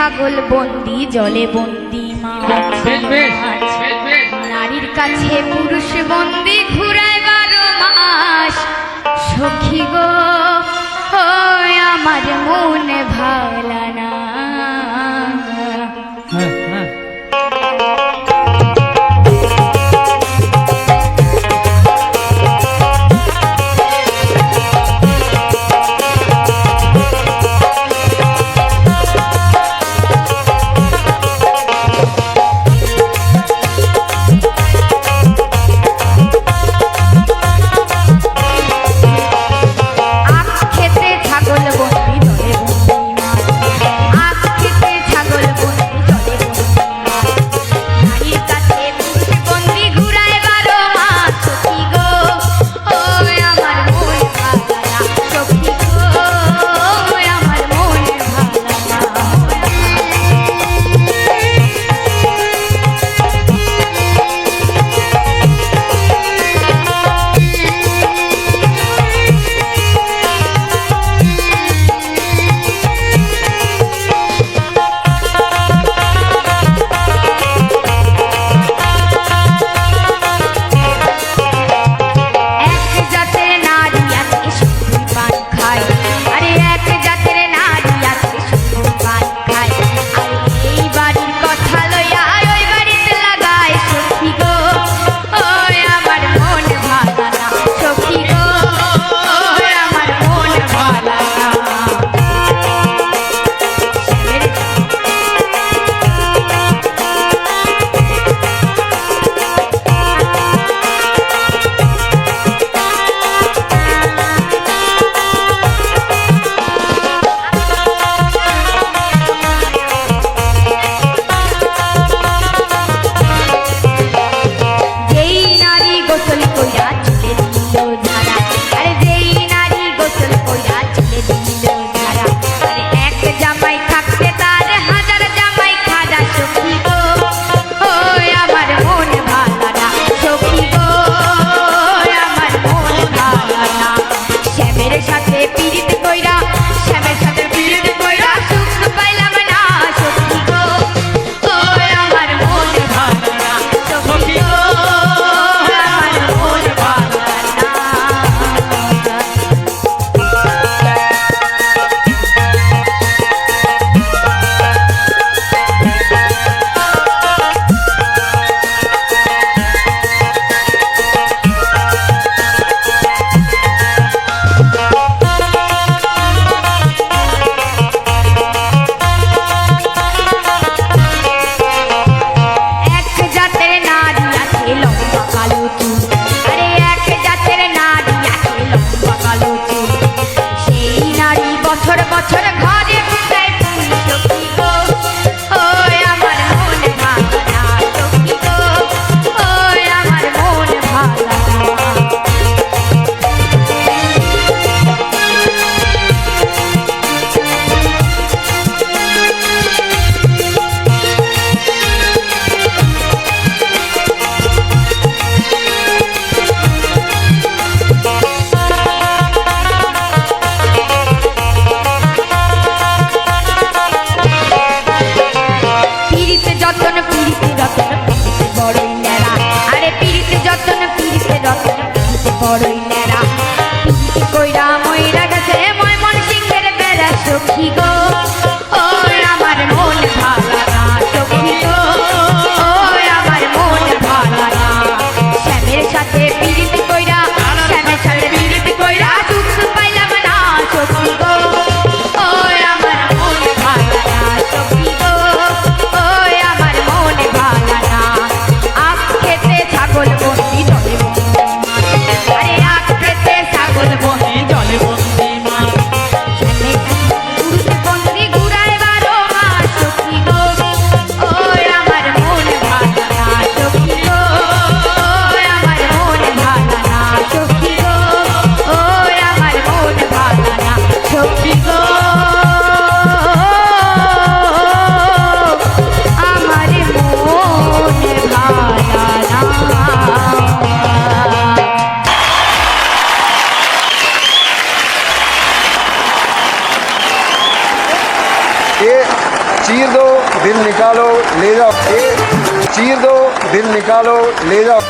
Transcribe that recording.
ছাগল বন্দি জলে বন্দি মাছ নারীর কাছে পুরুষ বন্দি ঘুরায় বারো মাস। সখী গো আমার মনে ভাব। সাথে পিড়িতে ये चीर दो दिल निकालो ले जाओ। ये चीर दो दिल निकालो ले जाओ।